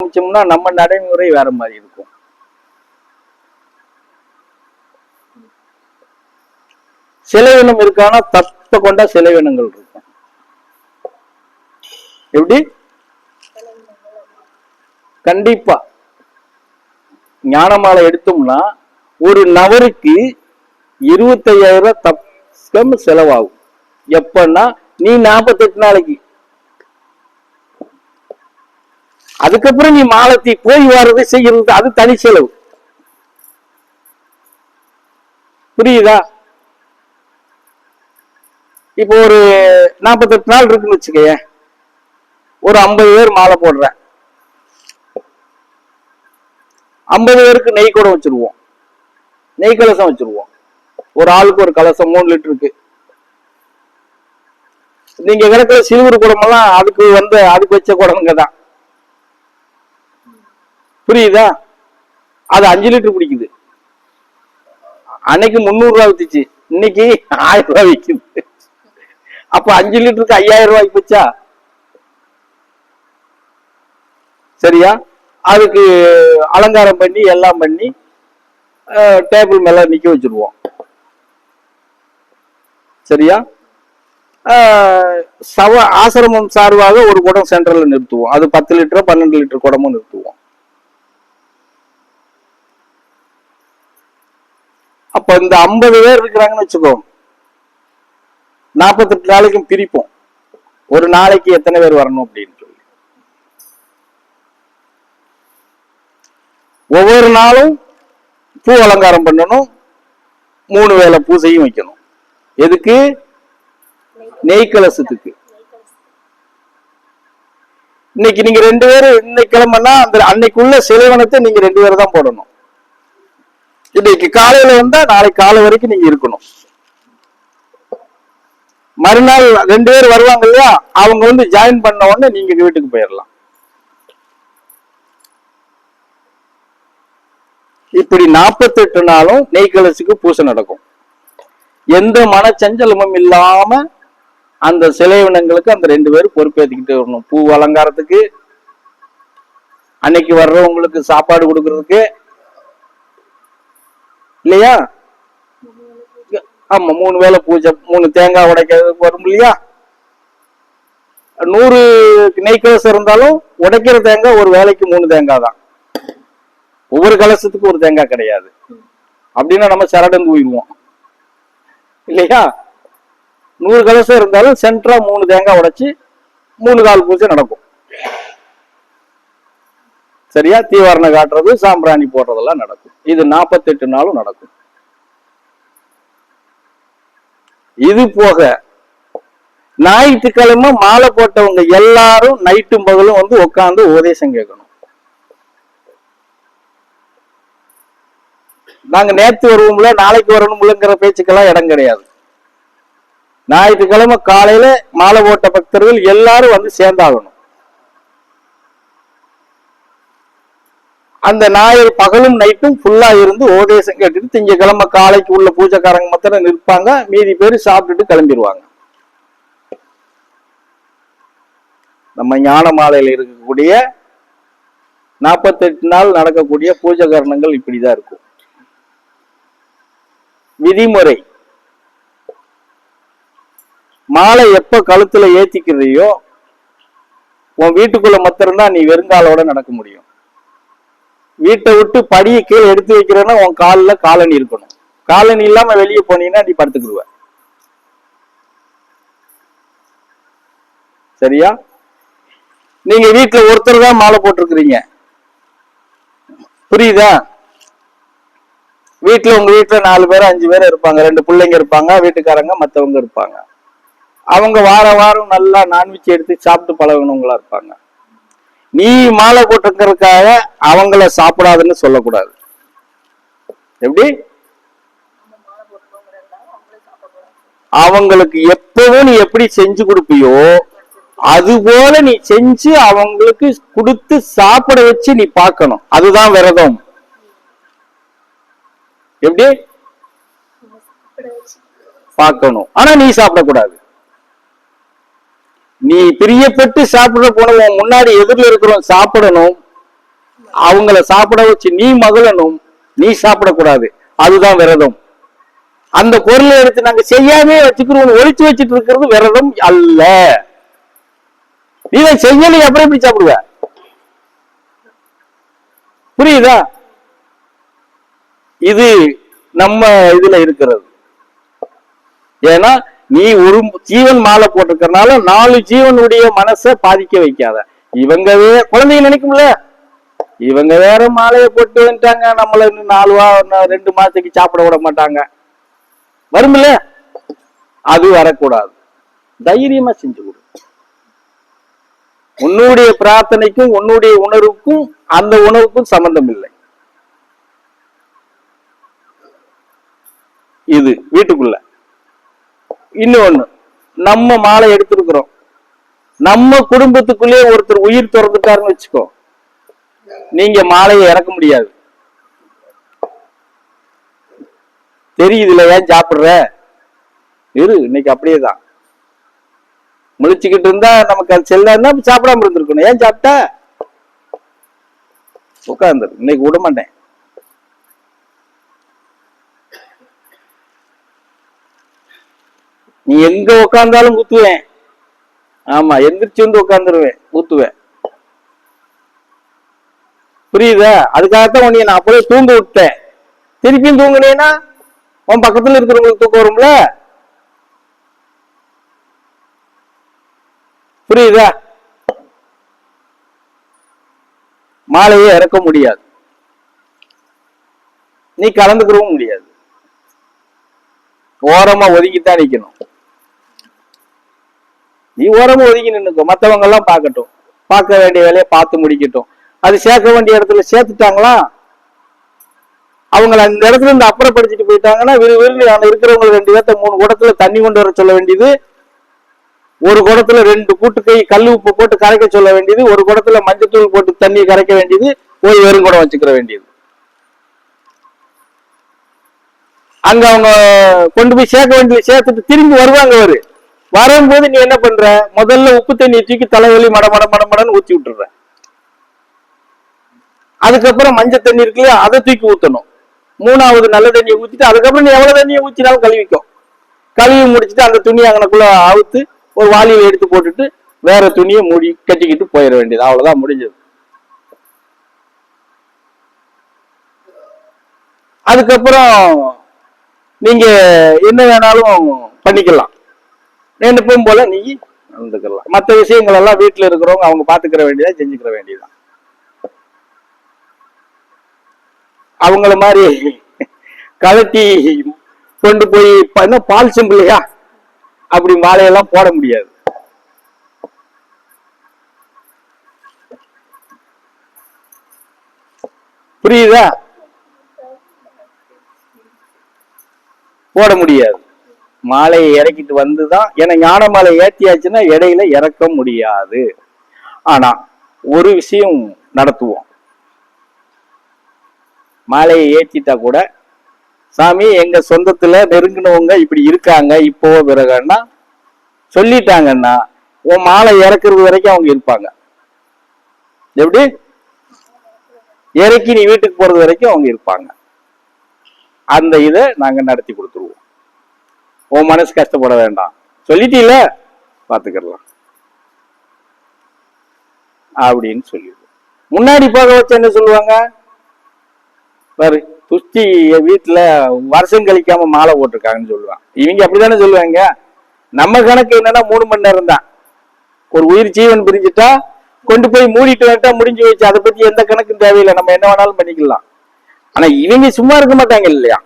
ஆரம்பிச்சோம்னா நம்ம நடைமுறை வேற மாதிரி இருக்கும். சிலைவினம் இருக்கானா தப்ப கொண்ட சிலைவினங்கள் இருக்கும். எப்படி? கண்டிப்பா. ஞானமாலை எடுத்தோம்னா ஒரு நபருக்கு இருபத்தையாயிரம் ரூபாய் தப்பம் செலவாகும். எப்பன்னா நீ நாற்பத்தெட்டு நாளைக்கு அதுக்கப்புறம் நீ மாலத்தி போய் வர்றது செய்யறது அது தனி செலவு. புரியுதா? இப்போ ஒரு நாற்பத்தெட்டு நாள் இருக்குன்னு வச்சுக்கோங்க ஒரு ஐம்பது பேர் மாலை போடுறேன் ஐம்பது பேருக்கு நெய் கூட வச்சிருவோம். நெய் கலசம் வச்சிருவோம். ஒரு ஆளுக்கு ஒரு கலசம் மூணு லிட்டருக்கு. நீங்க கிடக்குற சிறுவர் குடமெல்லாம் அதுக்கு வந்து அதுக்கு வச்ச குடம்ங்க தான். புரியுதா? அது அஞ்சு லிட்டர் பிடிக்குது அன்னைக்கு முந்நூறு ரூபா வித்துச்சு. இன்னைக்கு ஆயிரம் ரூபாய் விற்குது அப்ப அஞ்சு லிட்டருக்கு ஐயாயிரம் ரூபாய்க்கு போச்சா? சரியா? அதுக்கு அலங்காரம் பண்ணி எல்லாம் பண்ணி டேபிள் மேல நிக்க வச்சிருவோம். சரியா? சவ ஆசிரமம் சார்பாக ஒரு குடம் சென்டர்ல நிறுத்துவோம். அது பத்து லிட்டர் பன்னெண்டு லிட்டர் குடமும் நிறுத்துவோம். அப்ப இந்த ஐம்பது பேர் இருக்கிறாங்கன்னு வச்சுக்கோ நாற்பத்தெட்டு நாளைக்கும் பிரிப்போம். ஒரு நாளைக்கு எத்தனை பேர் வரணும் அப்படின்னு சொல்லி. ஒவ்வொரு நாளும் பூ அலங்காரம் பண்ணணும் மூணு வேளை பூசையும் வைக்கணும். எதுக்கு? நெய் கலசத்துக்கு. இன்னைக்கு நீங்க ரெண்டு பேரும் இன்னைக்கு கிளம்புனா அந்த அன்னைக்குள்ள சிலைவனத்தை நீங்க ரெண்டு பேரும் தான் போடணும். இன்னைக்கு காலையில வந்தா நாளைக்கு காலை வரைக்கும் நீங்க இருக்கணும். மறுநாள் ரெண்டு பேர் வருவாங்க இல்லையா? அவங்க வந்து ஜாயின் பண்ண உடனே நீங்க வீட்டுக்கு போயிடலாம் இப்படி நாற்பத்தெட்டு நாளும் நெய்கலசுக்கு பூசை நடக்கும். எந்த மனச்சஞ்சலமும் இல்லாம அந்த சிலைவினங்களுக்கு அந்த ரெண்டு பேரும் பொறுப்பேற்றிக்கிட்டு வரணும். பூ அலங்காரத்துக்கு அன்னைக்கு வர்றவங்களுக்கு சாப்பாடு கொடுக்கறதுக்கு இல்லையா? ஆமா மூணு வேளை பூஜை மூணு தேங்காய் உடைக்கிறது வரும் இல்லையா? நூறு நெய் கலசம் இருந்தாலும் உடைக்கிற தேங்காய் ஒரு வேலைக்கு மூணு தேங்காய் தான். ஒவ்வொரு கலசத்துக்கும் ஒரு தேங்காய் கிடையாது. அப்படின்னா நம்ம சரடங்கு உயிடுவோம் இல்லையா? நூறு கலசம் இருந்தாலும் சென்ட்ரா மூணு தேங்காய் உடைச்சு மூணு கால் பூஜை நடக்கும். சரியா? தீவாரணை காட்டுறது சாம்பிராணி போடுறதெல்லாம் நடக்கும். இது நாற்பத்தெட்டு நாளும் நடக்கும். இது போக ஞாயிற்றுக்கிழமை மாலை போட்டவங்க எல்லாரும் நைட்டும் பகலும் வந்து உட்காந்து உபதேசம் கேட்கணும். நாங்க நேத்து வருவோம்ல நாளைக்கு வரணும்லங்கிற பேச்சுக்கெல்லாம் இடம் கிடையாது. ஞாயிற்றுக்கிழமை காலையில மாலை போட்ட பக்தர்கள் எல்லாரும் வந்து சேர்ந்தாகணும். அந்த ஞாயிறு பகலும் நைட்டும் ஃபுல்லா இருந்து ஓதேசம் கேட்டுட்டு திங்கக்கிழமை காலைக்கு உள்ள பூஜைக்காரங்க மாத்திரம் நிற்பாங்க. மீதி பேர் சாப்பிட்டுட்டு கிளம்பிடுவாங்க நம்ம ஞான மாலையில இருக்கக்கூடிய நாற்பத்தெட்டு நாள் நடக்கக்கூடிய பூஜை கரணங்கள் இப்படிதான் இருக்கும். விதிமுறை. மாலை எப்ப கழுத்துல ஏத்திக்கிறியோ உன் வீட்டுக்குள்ள மாத்திரம்தான் நீ வெறுங்காலோட நடக்க முடியும். வீட்டை விட்டு படியை கீழே எடுத்து வைக்கிறேன்னா உன் காலில் காலணி இருக்கணும். காலணி இல்லாம வெளியே போனீங்கன்னா நீ படுத்துக்கிடுவ சரியா? நீங்க வீட்டுல ஒருத்தர் தான் மாலை போட்டிருக்கிறீங்க. புரியுதா? வீட்டுல உங்க வீட்டுல நாலு பேர் அஞ்சு பேர் இருப்பாங்க. ரெண்டு பிள்ளைங்க இருப்பாங்க வீட்டுக்காரங்க மத்தவங்க இருப்பாங்க. அவங்க வார வாரம் நல்லா நான்வெஜ் எடுத்து சாப்பிட்டு பழகினவங்களா இருப்பாங்க. நீ மாலை போட்டிருக்கிறதுக்காக அவங்கள சாப்பிடாதுன்னு சொல்லக்கூடாது. எப்படி? அவங்களுக்கு எப்பவும் நீ எப்படி செஞ்சு கொடுப்பியோ அது போல நீ செஞ்சு அவங்களுக்கு கொடுத்து சாப்பிட வச்சு நீ பார்க்கணும். அதுதான் விரதம். எப்படி? பார்க்கணும். ஆனா நீ சாப்பிடக்கூடாது. நீ பிரியப்பட்டு சாப்பிட போனவன் முன்னாடி எதிரில் இருக்கிறோம் சாப்பிடணும். அவங்கள சாப்பிட வச்சு நீ மகளனும் நீ சாப்பிடக்கூடாது. அதுதான் விரதம். அந்த பொருளை எடுத்து நாங்க செய்யாமே வச்சுக்கிறோம் ஒழிச்சு வச்சுட்டு இருக்கிறது விரதம் அல்ல. நீ இதை செய்யலை அப்புறம் எப்படி சாப்பிடுவ? புரியுதா? இது நம்ம இதுல இருக்கிறது. ஏன்னா நீ ஒரு ஜீவன் மாலை போட்டிருக்கறனால நாலு ஜீவனுடைய மனசை பாதிக்க வைக்காத. இவங்க வே- குழந்தைங்க நினைக்கும்ல? இவங்க வேற மாலையை போட்டு வந்துட்டாங்க. நம்மள இன்னும் நாலு வா ரெண்டு மாசத்துக்கு சாப்பிட விட மாட்டாங்க. வரும்ல? அது வரக்கூடாது. தைரியமா செஞ்சு கொடு. உன்னுடைய பிரார்த்தனைக்கும் உன்னுடைய உணர்வுக்கும் அந்த உணவுக்கும் சம்பந்தம் இல்லை இது வீட்டுக்குள்ள. இன்னொன்னு நம்ம மாலை எடுத்திருக்கிறோம். நம்ம குடும்பத்துக்குள்ளே ஒருத்தர் உயிர் திறந்துட்டாருன்னு வச்சுக்கோ நீங்க மாலையை இறக்க முடியாது. தெரியுதுல ஏன் சாப்பிடுற? இரு இன்னைக்கு அப்படியே தான் முழிச்சுக்கிட்டு இருந்தா நமக்கு அது செல்லாதுன்னா சாப்பிடாம இருந்திருக்கணும். ஏன் சாப்பிட்ட? உட்காந்துரு இன்னைக்கு விட மாட்டேன் நீ எங்க உட்கார்ந்தாலும் குத்துவேன் ஆமா எந்திரிச்சு வந்து உட்காந்துருவேன் ஊத்துவேன். புரியுதா? அதுக்காகத்தான் உன்னை நான் அப்படியே தூங்க விட்டேன். திருப்பியும் தூங்கினேன்னா உன் பக்கத்துல இருக்கிறவங்களுக்கு தூக்கம் வரும்ல? புரியுதா? மாலையை இறக்க முடியாது. நீ கலந்துக்கிறவும் முடியாது. ஓரமா ஒதுங்கித்தான் நிக்கணும். நீ ஓரமா ஒதுங்கி நின்னுக்கோ. மற்றவங்க எல்லாம் பார்க்கட்டும். பார்க்க வேண்டிய வேலையை பார்த்து முடிக்கட்டும். அது சேர்க்க வேண்டிய இடத்துல சேர்த்துட்டாங்களா? அவங்கள அந்த இடத்துல இருந்து அப்புறப்படுத்திட்டு போயிட்டாங்கன்னா விரு விறு அந்த இருக்கிறவங்க ரெண்டு பேர்த்த மூணு குடத்துல தண்ணி கொண்டு வர சொல்ல வேண்டியது. ஒரு குடத்துல ரெண்டு கூட்டு கை கல் உப்பு போட்டு கரைக்க சொல்ல வேண்டியது. ஒரு குடத்துல மஞ்சத்தூள் போட்டு தண்ணி கரைக்க வேண்டியது. ஒரு வெறும் குடம் வச்சுக்கிற வேண்டியது. அங்க அவங்க கொண்டு போய் சேர்க்க வேண்டியது. சேர்த்துட்டு திரும்பி வருவாங்க அவரு வரும்போது நீ என்ன பண்ற? முதல்ல உப்பு தண்ணி தூக்கி தலைவலி மட மட மட மடன்னு ஊத்தி விட்டுற அதுக்கப்புறம் மஞ்சள் தண்ணி இருக்கு இல்லையா அதை தூக்கி ஊத்தணும். மூணாவது நல்ல தண்ணியை ஊத்திட்டு அதுக்கப்புறம் நீ எவ்வளவு தண்ணியை ஊத்தினாலும் கழுவிக்கும். கழுவி முடிச்சுட்டு அந்த துணியை அங்கனக்குள்ள அவுத்து ஒரு வாளியில் எடுத்து போட்டுட்டு வேற துணியை மூடி கட்டிக்கிட்டு போயிட வேண்டியது. அவ்வளவுதான் முடிஞ்சது. அதுக்கப்புறம் நீங்க என்ன வேணாலும் பண்ணிக்கலாம். நினைப்பும் போல நீ நடந்துக்கலாம். மற்ற விஷயங்கள் எல்லாம் வீட்டுல இருக்கிறவங்க அவங்க பாத்துக்கிற வேண்டியதா செஞ்சுக்கிற வேண்டியதுதான் அவங்கள மாதிரி கலட்டி கொண்டு போய் என்ன பால் சிம்பிளையா அப்படி மாலையெல்லாம் போட முடியாது. புரியுதா? போட முடியாது. மாலையை இறக்கிட்டு வந்துதான் ஏன்னா ஞான மாலை ஏத்தியாச்சுன்னா இடையில இறக்க முடியாது. ஆனா ஒரு விஷயம் நடத்துவோம். மாலையை ஏத்திட்டா கூட சாமி எங்க சொந்தத்துல நெருங்கினவங்க இப்படி இருக்காங்க இப்போ பிறகுன்னா சொல்லிட்டாங்கன்னா உன் மாலை இறக்குறது வரைக்கும் அவங்க இருப்பாங்க. எப்படி? இறக்கி நீ வீட்டுக்கு போறது வரைக்கும் அவங்க இருப்பாங்க. அந்த இதை நாங்க நடத்தி கொடுத்துருவோம். உன் மனசு கஷ்டப்பட வேண்டாம். சொல்லிட்டீல பார்த்துக்கிடலாம் அப்படின்னு சொல்லிடுவோம் முன்னாடி போக வச்சு என்ன சொல்லுவாங்க? பாரு துஷ்டி வீட்டில் வருஷம் கழிக்காம மாலை போட்டிருக்காங்கன்னு சொல்லுவான் இவங்க அப்படித்தானே சொல்லுவாங்க? நம்ம கணக்கு என்னன்னா மூணு மணி நேரம் தான். ஒரு உயிர் ஜீவன் பிரிஞ்சுட்டா கொண்டு போய் மூடிட்டு வந்துட்டா முடிஞ்சு வச்சு அதை பத்தி எந்த கணக்கும் தேவையில்லை. நம்ம என்ன வேணாலும் பண்ணிக்கலாம். ஆனா இவங்க சும்மா இருக்க மாட்டாங்க இல்லையா?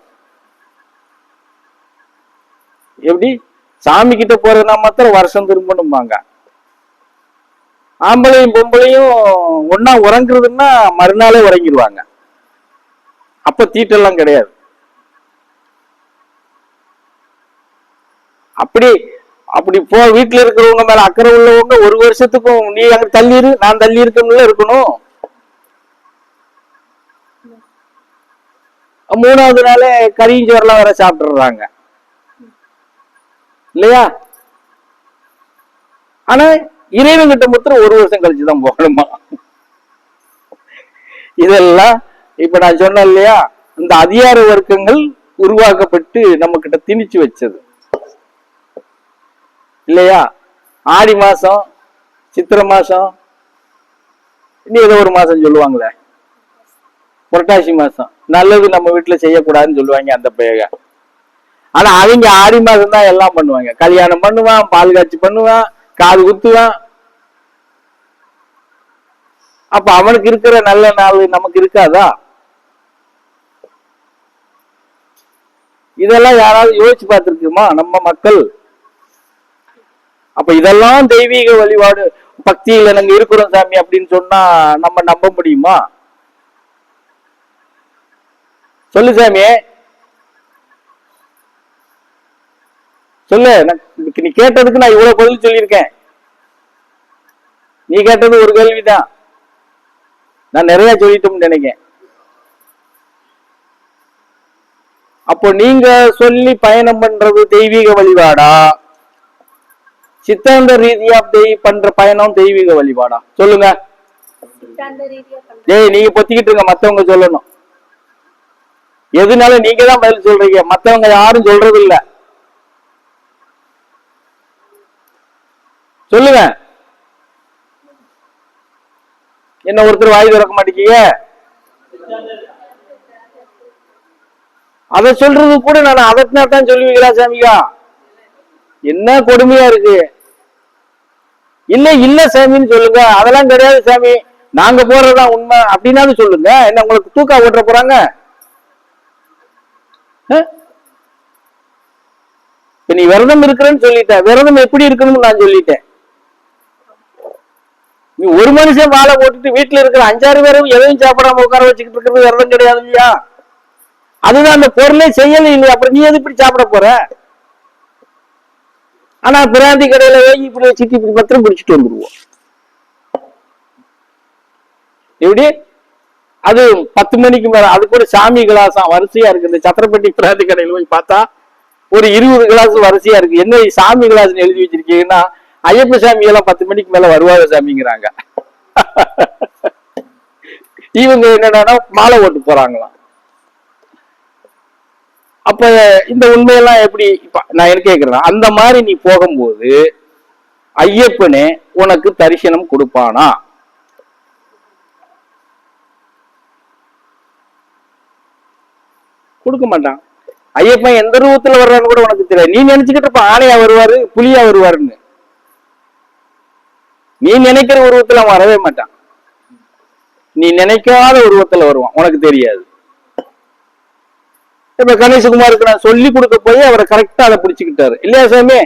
எப்படி? சாமி கிட்ட போறதுனா மாத்திரம் வருஷம் திரும்பணும்பாங்க. ஆம்பளையும் பொம்பளையும் ஒன்னா உறங்குறதுன்னா மறுநாளே உறங்கிடுவாங்க அப்ப தீட்டெல்லாம் கிடையாது. அப்படி அப்படி போ வீட்டுல இருக்கிறவங்க மேல அக்கறை உள்ளவங்க ஒரு வருஷத்துக்கும் நீ அங்க தள்ளி இரு நான் தள்ளி இருக்கணும்ல இருக்கணும். மூணாவது நாளே கறிஞ்சோரெல்லாம் வேற சாப்பிட்டுறாங்க. இல்லையா? ஆனா இறைவன் கிட்ட மாத்திரம் ஒரு வருஷம் கழிச்சுதான் போகணுமா? இதெல்லாம் இப்ப நான் சொன்னேன் இல்லையா? இந்த அதிகார வர்க்கங்கள் உருவாக்கப்பட்டு நம்ம கிட்ட திணிச்சு வச்சது. இல்லையா? ஆடி மாசம் சித்திரை மாசம் இனி ஏதோ ஒரு மாசம் சொல்லுவாங்களே? புரட்டாசி மாசம். நல்லது நம்ம வீட்டுல செய்யக்கூடாதுன்னு சொல்லுவாங்க அந்த பையக ஆனா அவங்க ஆடி மாசம் தான் எல்லாம் பண்ணுவாங்க. கல்யாணம் பண்ணுவான் பால் காய்ச்சி பண்ணுவான் காது குத்துவான். அப்ப அவனுக்கு இருக்கிற நல்ல நாள் நமக்கு இருக்காதா? இதெல்லாம் யாராவது யோசிச்சு பார்த்துருக்குமா? நம்ம மக்கள். அப்ப இதெல்லாம் தெய்வீக வழிபாடு பக்தியில நாங்க இருக்கிறோம் சாமி அப்படின்னு சொன்னா நம்ம நம்ப முடியுமா? சொல்லு சாமி சொல்லு. நீ கேட்டதுக்கு நான் இவ்வளவு பதில் சொல்லியிருக்கேன். நீ கேட்டது ஒரு கேள்விதான். நான் நிறைய சொல்லிட்டோம்னு நினைக்கிறேன். அப்போ நீங்க சொல்லி பயணம் பண்றது தெய்வீக வழிபாடா? சித்தாந்த ரீதியா தெய் பண்ற பயணம் தெய்வீக வழிபாடா? சொல்லுங்க. ஏய் நீங்க பொத்திக்கிட்டு இருங்க மத்தவங்க சொல்லணும். எதுனால நீங்க தான் பதில் சொல்றீங்க. மத்தவங்க யாரும் சொல்றது இல்ல சொல்லுங்க. என்ன ஒருத்தர் வாய் திறக்க மாட்டேங்க அதை சொல்றது கூட நான் அதட்டினா தான் சொல்லுவீங்களா சாமிகா? என்ன கொடுமையா இருக்கு? இல்ல இல்ல சாமின்னு சொல்லுங்க. அதெல்லாம் கிடையாது சாமி. நாங்க போறதுதான் உண்மை. அப்படின்னாலும் சொல்லுங்க. என்ன உங்களுக்கு தூக்கா ஓட்டுற போறாங்க? இப்ப நீ விரதம் இருக்கிறேன்னு சொல்லிட்ட. விரதம் எப்படி இருக்கணும்னு நான் சொல்லிட்டேன். ஒரு மனுஷன் வாழை போட்டுட்டு வீட்டுல இருக்கிற அஞ்சாறு பேரும் எதையும் சாப்பிடாம உட்கார வச்சுக்கிட்டு இருக்கிறது விரதம் கிடையாது இல்லையா? அதுதான் அந்த பொருளே செய்யல இல்லையா? அப்புறம் நீ எது இப்படி சாப்பிட போற? ஆனா பிராந்தி கடையில போய் இப்படி வச்சுட்டு இப்படி பத்திரம் பிடிச்சிட்டு வந்துருவோம். எப்படி? அது பத்து மணிக்கு மேல அது கூட சாமி கிளாஸா வரிசையா இருக்கு. இந்த சத்திரப்பட்டி பிராந்தி கடையில போய் பார்த்தா ஒரு இருபது கிளாஸ் வரிசையா இருக்கு. என்ன சாமி கிளாஸ் எழுதி வச்சிருக்கீங்கன்னா ஐயப்ப சாமி எல்லாம் பத்து மணிக்கு மேல வருவாங்க சாமிங்கிறாங்க. இவங்க என்னன்னா மாலை ஓட்டு போறாங்களாம். அப்ப இந்த உண்மையெல்லாம் எப்படி இப்ப நான் என்ன கேக்குறேன் அந்த மாதிரி நீ போகும்போது ஐயப்பனே உனக்கு தரிசனம் கொடுப்பானா? கொடுக்க மாட்டான். ஐயப்பன் எந்த ரூபத்துல வர்றான்னு கூட உனக்கு தெரியாது. நீ நினைச்சுக்கிட்டு இருப்ப ஆணையா வருவாரு புலியா வருவாருன்னு. நீ நினைக்கிற உருவத்துல அவன் வரவே மாட்டான். நீ நினைக்காத உருவத்துல வருவான். உனக்கு தெரியாது. இப்ப கணேசகுமாருக்கு நான் சொல்லி கொடுக்க போய் அவரை கரெக்டா அதை பிடிச்சுக்கிட்டாரு. இல்லையா சாமி?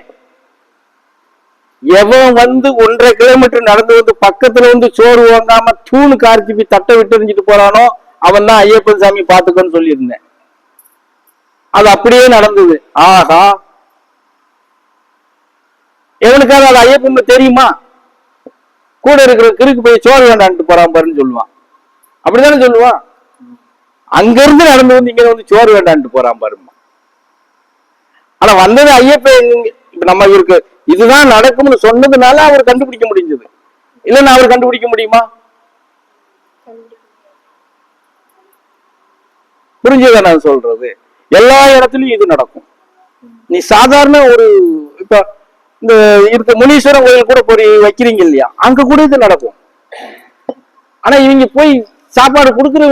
எவன் வந்து ஒன்றரை கிலோமீட்டர் நடந்து வந்து பக்கத்துல வந்து சோறு வாங்காம தூணு கார்த்தி போய் தட்டை விட்டு எரிஞ்சிட்டு போறானோ அவன் தான் ஐயப்பன் சாமி பாத்துக்கோன்னு சொல்லியிருந்தேன். அது அப்படியே நடந்தது. ஆஹா. எவனுக்காவது அது ஐயப்பன் தெரியுமா? கூட இருக்கிற கிறுக்கு போய் சோறு வேண்டான்ட்டு போறான் பாருன்னு சொல்லுவான். அப்படிதானே சொல்லுவான்? அங்க இருந்து நடந்து வந்து இங்க வந்து சோறு வேண்டான்ட்டு போறான் பாருமா ஆனா வந்தது ஐயப்பன் இப்ப நம்ம இவருக்கு இதுதான் நடக்கும்னு சொன்னதுனால அவர் கண்டுபிடிக்க முடிஞ்சது. இல்லைன்னா அவர் கண்டுபிடிக்க முடியுமா? புரிஞ்சதா நான் சொல்றது? எல்லா இடத்துலயும் இது நடக்கும். நீ சாதாரண ஒரு இப்ப இந்த இருக்க முனீஸ்வரன் கோயில் கூட போய் வைக்கிறீங்க இல்லையா? அங்க கூட இது நடக்கும். ஆனா இவங்க போய் சாப்பாடு கொடுக்குற